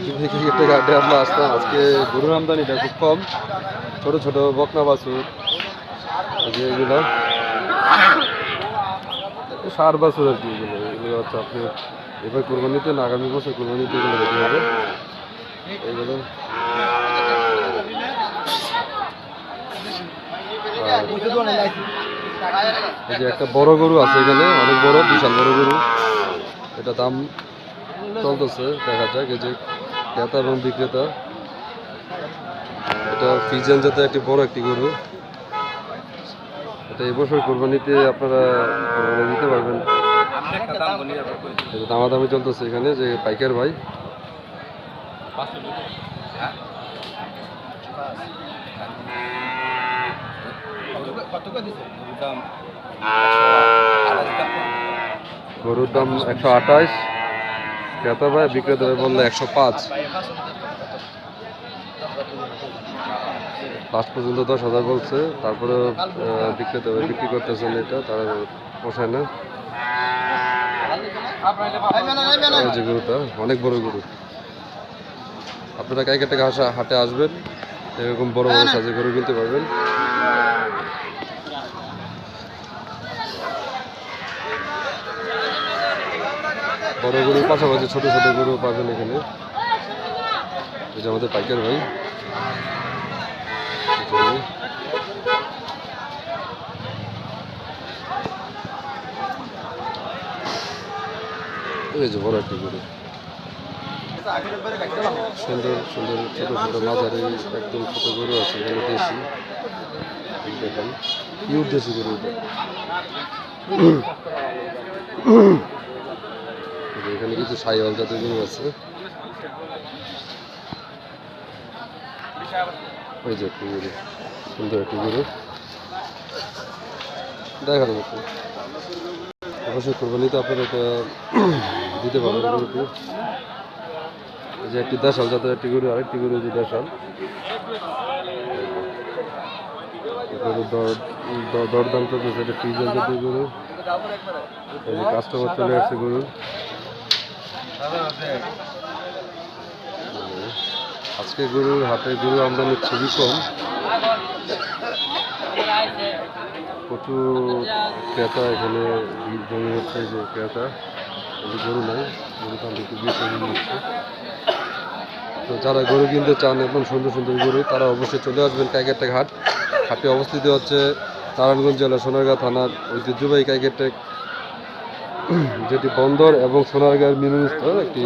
আমরা আজকে গরুর আমদানিটা খুব কম ছোট ছোট বকনা বাছুর যে এগুলো সার বাছুর আর কি এগুলো এগুলো হচ্ছে আপনি এবার কোরবানিতে না আগামী বছর কোরবানিতে এগুলো রেডি হবে এগুলো এই যে একটা বড় গরু আছে এখানে, অনেক বড়, বিশাল বড় গরু। এটা দাম চলতেছে, দেখা যাক, এই যে ক্রেতা এবং বিক্রেতা। এটা ফিজেন জাতের একটি বড় একটি গরু। এটা এবছর কোরবানিতে আপনারা কোরবানি দিতে পারবেন। দামাদামি চলতেছে এখানে, যে পাইকার ভাই। গরুর দাম একশো আঠাশ। ক্রেতা ভাই বিক্রেতা ভাই বললে একশো পাঁচ। লাস্ট পর্যন্ত দশ হাজার বলছে। তারপরে বিক্রেতা ভাই বিক্রি করতেছেন এটা তারা পোষায় না। যে গরুটা অনেক বড় গরু। আপনারা হাসা হাটে আসবেন এরকম বড় বড় সাজে গরু কিনতে পারবেন। বড় গরুর পাশাপাশি ছোট ছোট গরু পাবেন এখানে। যে আমাদের পাইকার ভাই। গরু। সুন্দর সুন্দর ছোট ছোট গরু আছে দেখেন দেশি গরু এটা। এখানে কিছু সাইওয়াল জাতের গরু আছে। ওই যে গরু সুন্দর একটি গরু দেখার অবশ্যই কোরবানিতে আপনারা দিতে পারবেন যে একটি দেশাল জাতের একটি গরু আরেকটি গরু যে দেশাল। দর, দর- দরদাম চলতেছে, এটা ফ্রিজের জাতীয় কাস্টমার চলে আসছে গরুর। আজকে গরুর হাটে গরু আমদানি খুবই কম। প্রচুর ক্রেতা এখানে জমে হচ্ছে যে ক্রেতা গরু নাই, গরু একটু বেশি হয়ে নিচ্ছে তো যারা গরু কিনতে চান, একদম সুন্দর সুন্দর গরু, তারা অবশ্যই চলে আসবেন কাইকেরটেক হাট। হাটে অবস্থিত হচ্ছে নারায়ণগঞ্জ জেলা সোনারগাঁ থানার ঐতিহ্যবাহী কাইকেরটেক যেটি বন্দর এবং সোনারগাঁয়ের মিলনস্থল একটি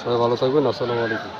সবাই ভালো থাকবেন আসসালামু আলাইকুম।